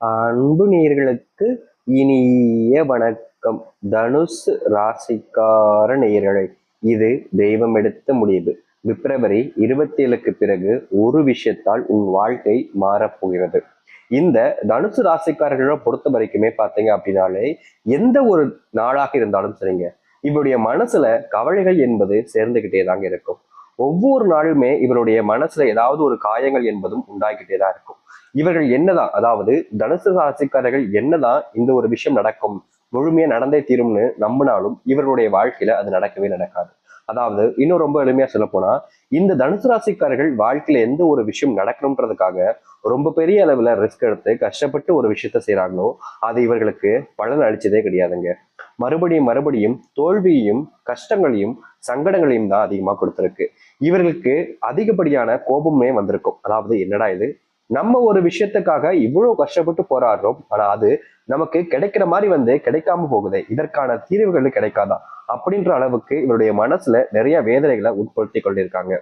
அன்பு நேயர்களுக்கு இனிய வணக்கம். தனுசு ராசிக்கார நேயர்களே இது தெய்வம் எடுத்த முடிவு. பிப்ரவரி இருபத்தி ஏழுக்கு பிறகு ஒரு விஷயத்தால் உன் வாழ்க்கை மாறப்போகிறது. இந்த தனுசு ராசிக்காரர்களை பொறுத்த வரைக்குமே பார்த்தீங்க அப்படின்னாலே எந்த ஒரு நாளாக இருந்தாலும் சரிங்க. இவருடைய மனசுல கவலைகள் என்பது சேர்ந்துகிட்டே தாங்க இருக்கும். ஒவ்வொரு நாளுமே இவருடைய மனசுல ஏதாவது ஒரு காயங்கள் என்பதும் உண்டாகிட்டே தான் இருக்கும். இவர்கள் என்னதான் அதாவது தனுசு ராசிக்காரர்கள் என்னதான் இந்த ஒரு விஷயம் நடக்கும் முழுமையா நடந்தே தீரும்னு நம்பினாலும் இவர்களுடைய வாழ்க்கையில அது நடக்கவே நடக்காது. அதாவது இன்னும் ரொம்ப எளிமையா சொல்ல போனா இந்த தனுசு ராசிக்காரர்கள் வாழ்க்கையில எந்த ஒரு விஷயம் நடக்கணுன்றதுக்காக ரொம்ப பெரிய அளவுல ரிஸ்க் எடுத்து கஷ்டப்பட்டு ஒரு விஷயத்த செய்யறாங்களோ அது இவர்களுக்கு பலன் அளிச்சதே கிடையாதுங்க. மறுபடியும் மறுபடியும் தோல்வியையும் கஷ்டங்களையும் சங்கடங்களையும் தான் அதிகமா கொடுத்துருக்கு. இவர்களுக்கு அதிகப்படியான கோபமே வந்திருக்கும். அதாவது என்னடா இது? நம்ம ஒரு விஷயத்துக்காக இவ்வளவு கஷ்டப்பட்டு போராடுறோம். ஆனா அது நமக்கு கிடைக்கிற மாதிரி வந்து கிடைக்காம போகுது. இதற்கான தீர்வுகள் கிடைக்காதா? அப்படின்ற அளவுக்கு இவருடைய மனசுல நிறைய வேதனைகளை உட்படுத்தி கொண்டிருக்காங்க.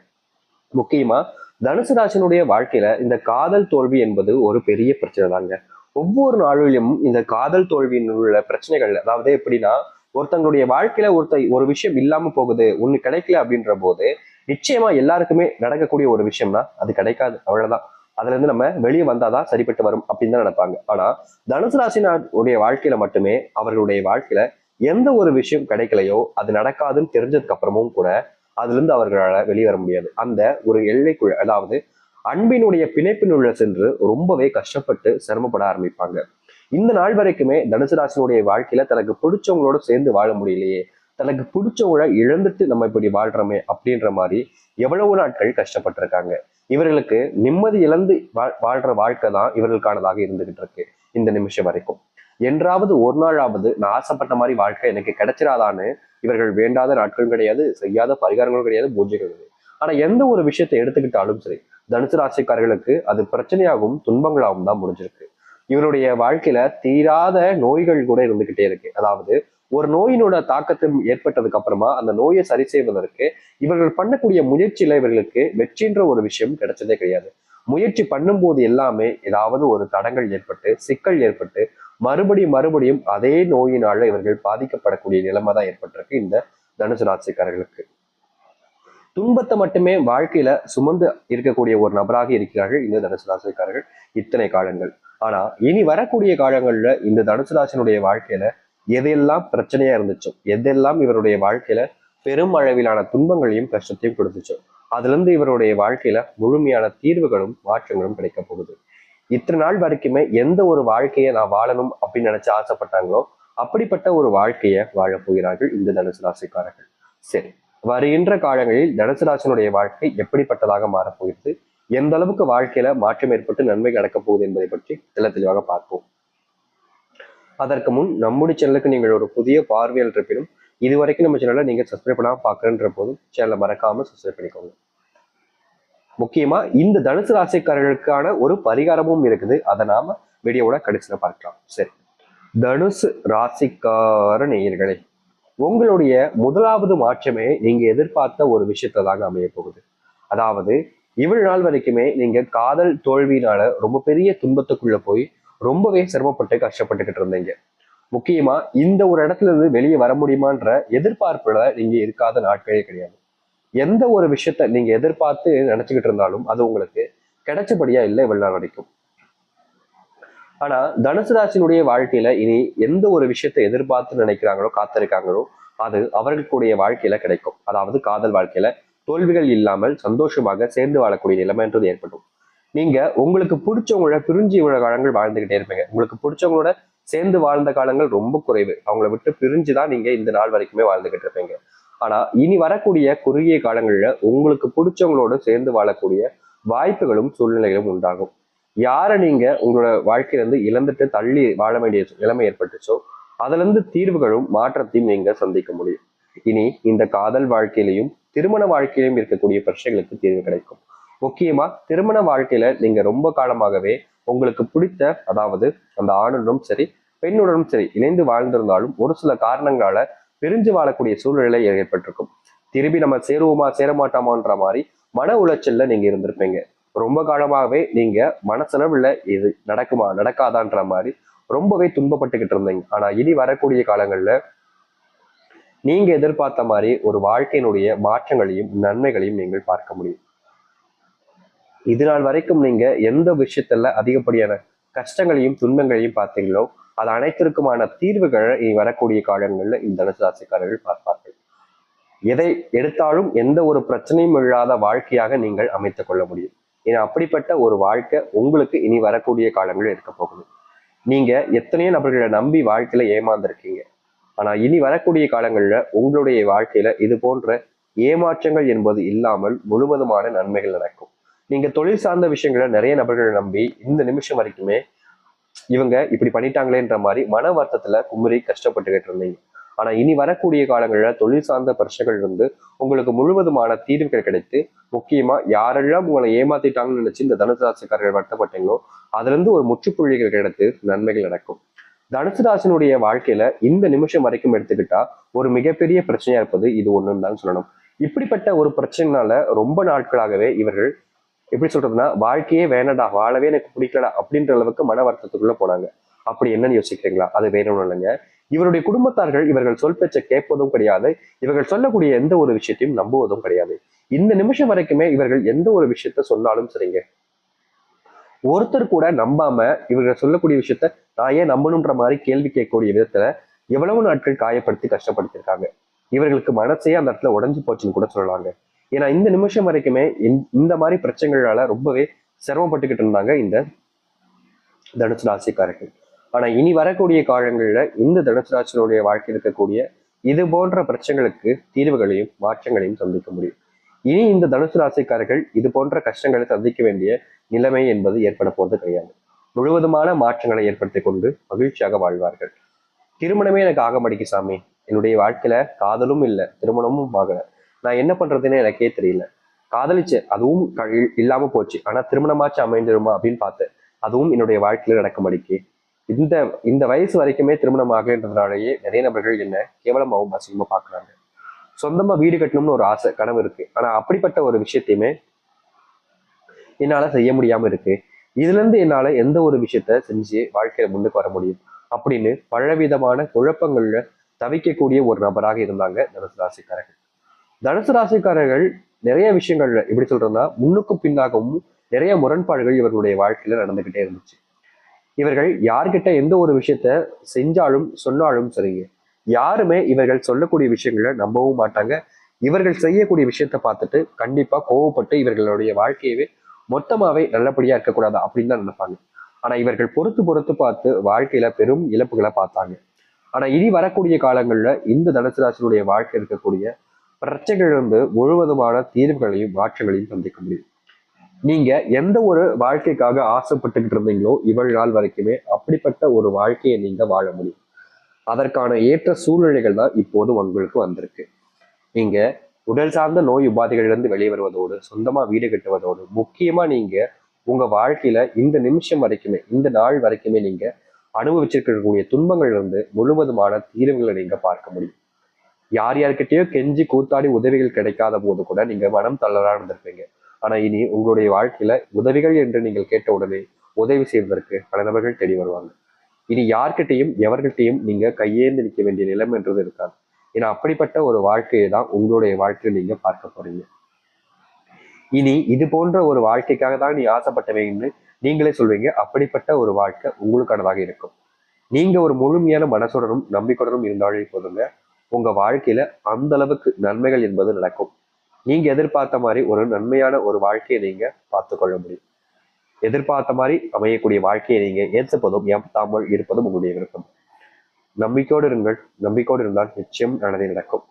முக்கியமா தனுசு ராசனுடைய வாழ்க்கையில இந்த காதல் தோல்வி என்பது ஒரு பெரிய பிரச்சனை தாங்க. ஒவ்வொரு நாளிலும் இந்த காதல் தோல்வியின் உள்ள பிரச்சனைகள் அதாவது எப்படின்னா ஒருத்தங்களுடைய வாழ்க்கையில ஒருத்த ஒரு விஷயம் இல்லாம போகுது ஒண்ணு கிடைக்கல அப்படின்ற போது நிச்சயமா எல்லாருக்குமே நடக்கக்கூடிய ஒரு விஷயம்னா அது கிடைக்காது. அவ்வளவுதான். அதுல இருந்து நம்ம வெளியே வந்தாதான் சரிப்பட்டு வரும் அப்படின்னு தான் நினைப்பாங்க. ஆனா தனுசு ராசினாருடைய வாழ்க்கையில மட்டுமே அவர்களுடைய வாழ்க்கையில எந்த ஒரு விஷயம் கிடைக்கலையோ அது நடக்காதுன்னு தெரிஞ்சதுக்கு அப்புறமும் கூட அதுல இருந்து அவர்களால் வெளியே வர முடியாது. அந்த ஒரு எல்லைக்குள் அதாவது அன்பினுடைய பிணைப்பினுள்ள சென்று ரொம்பவே கஷ்டப்பட்டு சிரமப்பட ஆரம்பிப்பாங்க. இந்த நாள் வரைக்குமே தனுசு ராசினுடைய வாழ்க்கையில தனக்கு பிடிச்சவங்களோட சேர்ந்து வாழ முடியலையே தனக்கு பிடிச்சவங்கள இழந்துட்டு நம்ம இப்படி வாழ்றோமே அப்படின்ற மாதிரி எவ்வளவு நாட்கள் கஷ்டப்பட்டிருக்காங்க. இவர்களுக்கு நிம்மதி இழந்து வாழ் வாழ்ற வாழ்க்கை தான் இவர்களுக்கானதாக இருந்துகிட்டு இருக்கு இந்த நிமிஷம் வரைக்கும். என்றாவது ஒரு நாளாவது நான் ஆசைப்பட்ட மாதிரி வாழ்க்கை எனக்கு கிடைச்சிடாதான்னு இவர்கள் வேண்டாத நாட்களும் கிடையாது செய்யாத பரிகாரங்களும் கிடையாது பூஜைகள் கிடையாது. ஆனா எந்த ஒரு விஷயத்தை எடுத்துக்கிட்டாலும் சரி தனுசு ராசிக்காரர்களுக்கு அது பிரச்சனையாகவும் துன்பங்களாகவும் தான் முடிஞ்சிருக்கு. இவருடைய வாழ்க்கையில தீராத நோய்கள் கூட இருந்துகிட்டே இருக்கு. அதாவது ஒரு நோயினோட தாக்கத்தும் ஏற்பட்டதுக்கு அப்புறமா அந்த நோயை சரி செய்வதற்கு இவர்கள் பண்ணக்கூடிய முயற்சியில இவர்களுக்கு வெற்றின்ற ஒரு விஷயம் கிடைச்சதே கிடையாது. முயற்சி பண்ணும்போது எல்லாமே ஏதாவது ஒரு தடங்கள் ஏற்பட்டு சிக்கல் ஏற்பட்டு மறுபடியும் மறுபடியும் அதே நோயினால இவர்கள் பாதிக்கப்படக்கூடிய நிலைமை தான் ஏற்பட்டிருக்கு இந்த தனுசு ராசிக்காரர்களுக்கு. துன்பத்தை மட்டுமே வாழ்க்கையில சுமந்து இருக்கக்கூடிய ஒரு நபராக இருக்கிறார்கள் இந்த தனுசு ராசிக்காரர்கள் இத்தனை காலங்கள். ஆனா இனி வரக்கூடிய காலங்கள்ல இந்த தனுசு ராசினுடைய வாழ்க்கையில எதெல்லாம் பிரச்சனையா இருந்துச்சோ எதெல்லாம் இவருடைய வாழ்க்கையில பெரும் அளவிலான துன்பங்களையும் கஷ்டத்தையும் கொடுத்துச்சோ அதுல இருந்து இவருடைய வாழ்க்கையில முழுமையான தீர்வுகளும் மாற்றங்களும் கிடைக்க போகுது. இத்தனை நாள் வரைக்குமே எந்த ஒரு வாழ்க்கையை நான் வாழணும் அப்படின்னு நினைச்சு ஆசைப்பட்டாங்களோ அப்படிப்பட்ட ஒரு வாழ்க்கையை வாழப் போகிறார்கள் இந்த தனுசு ராசிக்காரர்கள். சரி வருகின்ற காலங்களில் தனுசு ராசினுடைய வாழ்க்கை எப்படிப்பட்டதாக மாறப்போகிறது எந்த அளவுக்கு வாழ்க்கையில மாற்றம் ஏற்பட்டு நன்மை நடக்கப் போகுது என்பதை பற்றி தெல்ல தெளிவாக பார்ப்போம். அதற்கு முன் நம்முடைய சேனலுக்கு நீங்கள் ஒரு புதிய பார்வையாளர் இருப்பினும் இது வரைக்கும் நம்ம சேனலை நீங்கள் சப்ஸ்கிரைப் பண்ணாம பார்க்குறன்ற போதும் சேனலை மறக்காமல் சப்ஸ்கிரைப் பண்ணிக்கோங்க. முக்கியமாக இந்த தனுசு ராசிக்காரர்களுக்கான ஒரு பரிகாரமும் இருக்குது. அதை நாம் வீடியோவோட கடைசியில் பார்க்கலாம். சரி. தனுசு ராசிக்கார நேயர்களே உங்களுடைய முதலாவது மாற்றமே நீங்க எதிர்பார்த்த ஒரு விஷயத்த தாங்க அமைய போகுது. அதாவது இவ்வளவு நாள் வரைக்குமே நீங்க காதல் தோல்வியினால ரொம்ப பெரிய துன்பத்துக்குள்ள போய் ரொம்பவே சிரமப்பட்டு கஷ்டப்பட்டுக்கிட்டு இருந்தீங்க. முக்கியமா இந்த ஒரு இடத்துல இருந்து வெளியே வர முடியுமான்ற எதிர்பார்ப்புல நீங்க இருக்காத நாட்களே கிடையாது. எந்த ஒரு விஷயத்த நீங்க எதிர்பார்த்து நினைச்சுக்கிட்டு இருந்தாலும் அது உங்களுக்கு கிடைச்சபடியா இல்லை இவ்வளவு நாள் ஆனா தனுசு ராசினுடைய வாழ்க்கையில இனி எந்த ஒரு விஷயத்தை எதிர்பார்த்து நினைக்கிறாங்களோ காத்திருக்காங்களோ அது அவர்களுடைய வாழ்க்கையில கிடைக்கும். அதாவது காதல் வாழ்க்கையில தோல்விகள் இல்லாமல் சந்தோஷமாக சேர்ந்து வாழக்கூடிய நிலைமைன்றது ஏற்படும். நீங்க உங்களுக்கு பிடிச்சவங்களோட பிரிஞ்சு இவ்வளவு காலங்கள் வாழ்ந்துகிட்டே இருப்பீங்க. உங்களுக்கு பிடிச்சவங்களோட சேர்ந்து வாழ்ந்த காலங்கள் ரொம்ப குறைவு. அவங்கள விட்டு பிரிஞ்சு தான் நீங்க இந்த நாள் வரைக்குமே வாழ்ந்துகிட்டு இருப்பீங்க. ஆனா இனி வரக்கூடிய குறுகிய காலங்கள்ல உங்களுக்கு பிடிச்சவங்களோட சேர்ந்து வாழக்கூடிய வாய்ப்புகளும் சூழ்நிலைகளும் உண்டாகும். யாரை நீங்க உங்களோட வாழ்க்கையில இருந்து இழந்துட்டு தள்ளி வாழ வேண்டிய நிலைமை ஏற்பட்டுச்சோ அதுல இருந்து தீர்வுகளும் மாற்றத்தையும் நீங்க சந்திக்க முடியும். இனி இந்த காதல் வாழ்க்கையிலையும் திருமண வாழ்க்கையிலும் இருக்கக்கூடிய பிரச்சனைகளுக்கு தீர்வு கிடைக்கும். முக்கியமா திருமண வாழ்க்கையில நீங்க ரொம்ப காலமாகவே உங்களுக்கு பிடித்த அதாவது அந்த ஆணுடனும் சரி பெண்ணுடனும் சரி இணைந்து வாழ்ந்திருந்தாலும் ஒரு சில காரணங்களால பிரிஞ்சு வாழக்கூடிய சூழ்நிலை ஏற்பட்டிருக்கும். திரும்பி நம்ம சேருவோமா சேரமாட்டோமான்ற மாதிரி மன உளைச்சல்ல நீங்க இருந்திருப்பீங்க. ரொம்ப காலமாகவே நீங்க மனசளவுல இது நடக்குமா நடக்காதான்ற மாதிரி ரொம்பவே துன்பப்பட்டுக்கிட்டு இருந்தீங்க. ஆனா இனி வரக்கூடிய காலங்கள்ல நீங்க எதிர்பார்த்த மாதிரி ஒரு வாழ்க்கையினுடைய மாற்றங்களையும் நன்மைகளையும் நீங்கள் பார்க்க முடியும். இது நாள் வரைக்கும் நீங்க எந்த விஷயத்துல அதிகப்படியான கஷ்டங்களையும் துன்பங்களையும் பார்த்தீங்களோ அது அனைத்திற்குமான தீர்வுகளை இனி வரக்கூடிய காலங்களில் இந்த தனுசு ராசிக்காரர்கள் பார்ப்பார்கள். எதை எடுத்தாலும் எந்த ஒரு பிரச்சனையும் இல்லாத வாழ்க்கையாக நீங்கள் அமைத்துக் கொள்ள முடியும். ஏன்னா அப்படிப்பட்ட ஒரு வாழ்க்கை உங்களுக்கு இனி வரக்கூடிய காலங்களில் இருக்க போகுது. நீங்க எத்தனையோ நபர்களை நம்பி வாழ்க்கையில ஏமாந்துருக்கீங்க. ஆனா இனி வரக்கூடிய காலங்களில் உங்களுடைய வாழ்க்கையில இது போன்ற ஏமாற்றங்கள் என்பது இல்லாமல் முழுவதுமான நன்மைகள் நடக்கும். நீங்க தொழில் சார்ந்த விஷயங்களை நிறைய நபர்களை நம்பி இந்த நிமிஷம் வரைக்குமே இவங்க இப்படி பண்ணிட்டாங்களேன்ற மாதிரி மன வருத்தத்துல குமுறி கஷ்டப்பட்டுக்கிட்டு இருந்தீங்க. ஆனா இனி வரக்கூடிய காலங்களில் தொழில் சார்ந்த பிரச்சனைகள் இருந்து உங்களுக்கு முழுவதுமான தீர்வுகள் கிடைத்து முக்கியமா யாரெல்லாம் உங்களை ஏமாத்திட்டாங்கன்னு நினைச்சு இந்த தனுசு ராசிக்காரர்கள் வருத்தப்பட்டீங்களோ அதுல இருந்து ஒரு முற்றுப்புள்ளிகள் கிடைத்து நன்மைகள் நடக்கும். தனுசு ராசினுடைய வாழ்க்கையில இந்த நிமிஷம் வரைக்கும் எடுத்துக்கிட்டா ஒரு மிகப்பெரிய பிரச்சனையா இருப்பது இது ஒண்ணுன்னு தான் சொல்லணும். இப்படிப்பட்ட ஒரு பிரச்சனைனால ரொம்ப நாட்களாகவே இவர்கள் எப்படி சொல்றதுன்னா வாழ்க்கையே வேணடா வாழவே எனக்கு பிடிக்கலடா அப்படின்ற அளவுக்கு மன வருத்தத்துக்குள்ள போனாங்க. அப்படி என்னன்னு யோசிக்கிறீங்களா? அது வேணும்னு இல்லைங்க இவருடைய குடும்பத்தார்கள் இவர்கள் சொல் பேச்சை கேட்பதும் கிடையாது. இவர்கள் சொல்லக்கூடிய எந்த ஒரு விஷயத்தையும் நம்புவதும் கிடையாது. இந்த நிமிஷம் வரைக்குமே இவர்கள் எந்த ஒரு விஷயத்த சொன்னாலும் சரிங்க. ஒருத்தர் கூட நம்பாம இவர்கள் சொல்லக்கூடிய விஷயத்த நான் ஏன் நம்பணுன்ற மாதிரி கேள்வி கேட்கக்கூடிய விதத்துல எவ்வளவு நாட்கள் காயப்படுத்தி கஷ்டப்படுத்திருக்காங்க இவர்களுக்கு மனசே அந்த இடத்துல உடஞ்சு போச்சுன்னு கூட சொல்லலாங்க. ஏன்னா இந்த நிமிஷம் வரைக்குமே இந்த மாதிரி பிரச்சனைகளால ரொம்பவே சிரமப்பட்டுக்கிட்டு இருந்தாங்க இந்த தனுசு ராசிக்காரர்கள். ஆனா இனி வரக்கூடிய காலங்கள்ல இந்த தனுசு ராசினுடைய வாழ்க்கை இருக்கக்கூடிய இது போன்ற பிரச்சனைகளுக்கு தீர்வுகளையும் மாற்றங்களையும் சந்திக்க முடியும். இனி இந்த தனுசு ராசிக்காரர்கள் இது போன்ற கஷ்டங்களை சந்திக்க வேண்டிய நிலைமை என்பது ஏற்பட போவது கிடையாது. முழுவதுமான மாற்றங்களை ஏற்படுத்தி கொண்டு மகிழ்ச்சியாக வாழ்வார்கள். திருமணமே எனக்கு ஆக மாட்டேங்கி சாமி. என்னுடைய வாழ்க்கையில காதலும் இல்லை திருமணமும் ஆகலை. நான் என்ன பண்றதுன்னு எனக்கே தெரியல. காதலிச்சு அதுவும் இல்லாம போச்சு. ஆனா திருமணமாச்சு அமைஞ்சிருமா அப்படின்னு பார்த்தேன். அதுவும் என்னுடைய வாழ்க்கையில நடக்க மாட்டேங்கி இந்த இந்த வயசு வரைக்குமே திருமணம் ஆகன்றதுனாலேயே நிறைய நபர்கள் என்ன கேவலமாகவும் அசிங்கமா பாக்குறாங்க சொந்தமா வீடு கட்டணும்னு ஒரு ஆசை கனவு இருக்கு. ஆனா அப்படிப்பட்ட ஒரு விஷயத்தையுமே என்னால செய்ய முடியாம இருக்கு. இதுல இருந்து என்னால எந்த ஒரு விஷயத்த செஞ்சு வாழ்க்கையில முன்னுக்கு வர முடியும்? அப்படின்னு பலவிதமான குழப்பங்கள்ல தவிக்கக்கூடிய ஒரு நபராக இருந்தாங்க தனுசு ராசிக்காரர்கள். தனுசு ராசிக்காரர்கள் நிறைய விஷயங்கள்ல எப்படி சொல்றதுன்னா முன்னுக்கும் பின்னாகவும் நிறைய முரண்பாடுகள் இவர்களுடைய வாழ்க்கையில நடந்துகிட்டே இருந்துச்சு. இவர்கள் யார்கிட்ட எந்த ஒரு விஷயத்த செஞ்சாலும் சொன்னாலும் சரிங்க யாருமே இவர்கள் சொல்லக்கூடிய விஷயங்களை நம்பவும் மாட்டாங்க. இவர்கள் செய்யக்கூடிய விஷயத்த பார்த்துட்டு கண்டிப்பா கோவப்பட்டு இவர்களுடைய வாழ்க்கையவே மொத்தமாவே நல்லபடியா இருக்கக்கூடாது அப்படின்னு தான் நினைப்பாங்க. ஆனா இவர்கள் பொறுத்து பொறுத்து பார்த்து வாழ்க்கையில பெரும் இழப்புகளை பார்த்தாங்க. ஆனா இனி வரக்கூடிய காலங்கள்ல இந்த தனசுராசியுடைய வாழ்க்கை இருக்கக்கூடிய பிரச்சனைகளிலிருந்து முழுவதுமான தீர்வுகளையும் மாற்றங்களையும் சந்திக்க முடியும். நீங்க எந்த ஒரு வாழ்க்கைக்காக ஆசைப்பட்டுக்கிட்டு இருந்தீங்களோ இவ்வளவு நாள் வரைக்குமே அப்படிப்பட்ட ஒரு வாழ்க்கையை நீங்க வாழ முடியும். அதற்கான ஏற்ற சூழ்நிலைகள் தான் இப்போது உங்களுக்கு வந்திருக்கு. நீங்க உடல் சார்ந்த நோய் உபாதைகளிலிருந்து வெளியே வருவதோடு சொந்தமா வீடு கட்டுவதோடு முக்கியமா நீங்க உங்க வாழ்க்கையில இந்த நிமிஷம் வரைக்குமே இந்த நாள் வரைக்குமே நீங்க அனுபவிச்சிருக்கக்கூடிய துன்பங்கள்ல இருந்து முழுவதுமான தீர்வுகளை நீங்க பார்க்க முடியும். யார் யார்கிட்டயோ கெஞ்சி கூத்தாடி உதவிகள் கிடைக்காத போது கூட நீங்க மனம் தளரா இருந்திருப்பீங்க. ஆனா இனி உங்களுடைய வாழ்க்கையில உதவிகள் என்று நீங்கள் கேட்ட உடனே உதவி செய்வதற்கு பல நபர்கள் தேடி வருவாங்க. இனி யார்கிட்டையும் எவர்கிட்டையும் நீங்க கையேந்து நிற்க வேண்டிய நிலைமை என்றது இருக்காது. ஏன்னா அப்படிப்பட்ட ஒரு வாழ்க்கையை தான் உங்களுடைய வாழ்க்கையை நீங்க பார்க்க போறீங்க. இனி இது போன்ற ஒரு வாழ்க்கைக்காக தான் நீ ஆசைப்பட்டவைன்னு நீங்களே சொல்வீங்க. அப்படிப்பட்ட ஒரு வாழ்க்கை உங்களுக்கானதாக இருக்கும். நீங்க ஒரு முழுமையான மனசுடனும் நம்பிக்கையுடனும் இருந்தாலே போதுங்க. உங்க வாழ்க்கையில அந்த அளவுக்கு நன்மைகள் என்பது நடக்கும். நீங்க எதிர்பார்த்த மாதிரி ஒரு நன்மையான ஒரு வாழ்க்கையை நீங்க பார்த்து கொள்ள முடியும். எதிர்பார்த்த மாதிரி அமையக்கூடிய வாழ்க்கையை நீங்க ஏற்றுப்பதும் ஏற்றாமல் இருப்பதும் உங்களுடைய விருப்பம். நம்பிக்கையோடு இருங்கள். நம்பிக்கையோடு இருந்தால் நிச்சயம் நடந்தே நடக்கும்.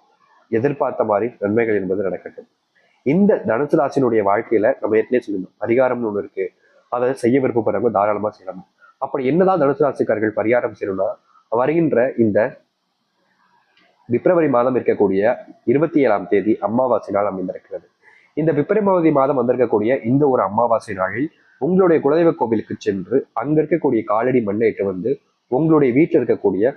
எதிர்பார்த்த மாதிரி நன்மைகள் என்பது நடக்கட்டும். இந்த தனுசு ராசினுடைய வாழ்க்கையில நம்ம ஏற்கனவே சொல்லணும் பரிகாரம்னு ஒண்ணு இருக்கு. அதை செய்ய விருப்பப்படுறவங்க தாராளமா செய்யலாம். அப்படி என்னதான் தனுசு ராசிக்காரர்கள் பரிகாரம் செய்யணும்னா வருகின்ற இந்த பிப்ரவரி மாதம் இருக்கக்கூடிய இருபத்தி ஏழாம் தேதி அமாவாசை நாள் அமைந்திருக்கிறது. இந்த பிப்ரவரி மாதம் வந்திருக்கக்கூடிய இந்த ஒரு அமாவாசை நாளில் உங்களுடைய குலதெய்வ கோவிலுக்கு சென்று அங்க இருக்கக்கூடிய காலடி மண்ணை இட்டு வந்து உங்களுடைய வீட்டில் இருக்கக்கூடிய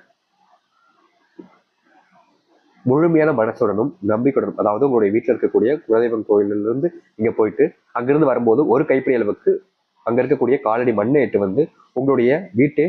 முழுமையான மனசுடனும் நம்பிக்கையுடனும் அதாவது உங்களுடைய வீட்டில் இருக்கக்கூடிய குலதெய்வம் கோயிலிலிருந்து இங்க போயிட்டு அங்கிருந்து வரும்போது ஒரு கைப்பிடி அளவுக்கு அங்க இருக்கக்கூடிய காலடி மண்ணை இட்டு வந்து உங்களுடைய வீட்டு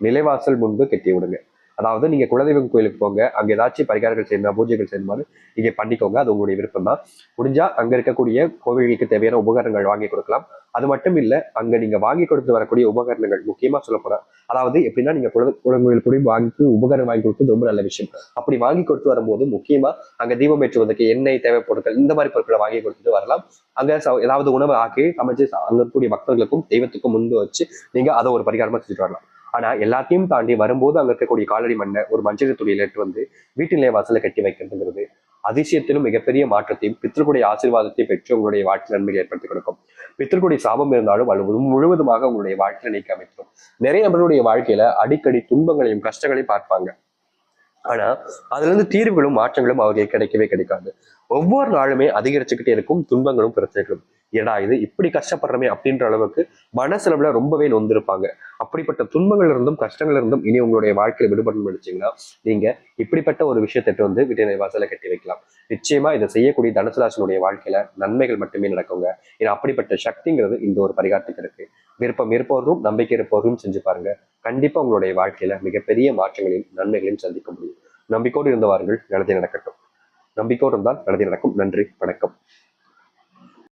நிலைவாசல் முன்பு கட்டி விடுங்க அதாவது நீங்க குலதெய்வம் கோயிலுக்கு போங்க அங்க ஏதாச்சும் பரிகாரங்கள் செய்யணும் பூஜைகள் செய்யணுமாறு நீங்க பண்ணிக்கோங்க. அது உங்களுடைய விருப்பம் தான். முடிஞ்சா அங்க இருக்கக்கூடிய கோவில்களுக்கு தேவையான உபகரணங்கள் வாங்கி கொடுக்கலாம். அது மட்டும் இல்ல அங்க நீங்க வாங்கி கொடுத்து வரக்கூடிய உபகரணங்கள் முக்கியமா சொல்ல போனா அதாவது எப்படின்னா நீங்க குல குலங்கோயில் போய் வாங்கி உபகரணம் வாங்கி கொடுத்து ரொம்ப நல்ல விஷயம். அப்படி வாங்கி கொடுத்து வரும்போது முக்கியமா அங்க தீபம் ஏற்றுவதற்கு எண்ணெய் தேவை பொருட்கள் இந்த மாதிரி பொருட்களை வாங்கி கொடுத்துட்டு வரலாம். அங்க ஏதாவது உணவு ஆக்கி சமைச்சு ச- அங்க இருக்கக்கூடிய பக்தர்களுக்கும் தெய்வத்துக்கும் முன்பு வச்சு நீங்க அதை ஒரு பரிகாரமா செஞ்சுட்டு வரலாம். ஆனா எல்லாத்தையும் தாண்டி வரும்போது அங்க இருக்கக்கூடிய காலடி மண்ணை ஒரு மஞ்சள் துணியில எடுத்து வந்து வீட்டு நிலைய வாசல்ல கட்டி வைக்கிறதுங்கிறது அதிசயத்திலும் மிகப்பெரிய மாற்றத்தையும் பித்தர்களுடைய ஆசீர்வாதத்தை பெற்று உங்களுடைய வாழ்க்கை நன்மையை ஏற்படுத்தி கொடுக்கும். பித்தர்களுடைய சாபம் இருந்தாலும் அது முழுவதுமாக உங்களுடைய வாழ்க்கையில நீக்க அமைக்கும் நிறைய நபர்களுடைய வாழ்க்கையில அடிக்கடி துன்பங்களையும் கஷ்டங்களையும் பார்ப்பாங்க. ஆனா அதுல இருந்து தீர்வுகளும் மாற்றங்களும் அவர்களுக்கு கிடைக்கவே கிடைக்காது. ஒவ்வொரு நாளுமே அதிகரிச்சுக்கிட்டே இருக்கும் துன்பங்களும் பிரச்சனைகளும். ஏடா இது இப்படி கஷ்டப்படுறமே அப்படின்ற அளவுக்கு மனசளவுல ரொம்பவே நொந்திருப்பாங்க. அப்படிப்பட்ட துன்பங்கள் இருந்தும் கஷ்டங்கள் இருந்தும் இனி உங்களுடைய வாழ்க்கையில விடுபடணும்னு நினைச்சீங்கன்னா நீங்க இப்படிப்பட்ட ஒரு விஷயத்திட்டு வந்து வீட்டு வாசல கட்டி வைக்கலாம். நிச்சயமா இதை செய்யக்கூடிய தனுசுராசனுடைய வாழ்க்கையில நன்மைகள் மட்டுமே நடக்குங்க. ஏன்னா அப்படிப்பட்ட சக்திங்கிறது இந்த ஒரு பரிகாரத்துக்கு இருக்கு. விருப்பம் இருப்பவரும் நம்பிக்கை இருப்பவரும் செஞ்சு பாருங்க. கண்டிப்பா உங்களுடைய வாழ்க்கையில மிகப்பெரிய மாற்றங்களையும் நன்மைகளையும் சந்திக்க முடியும். நம்பிக்கோடு இருந்த வாருங்கள் நடக்கட்டும். நம்பிக்கோடு இருந்தால் நடத்தி நடக்கும். நன்றி வணக்கம்.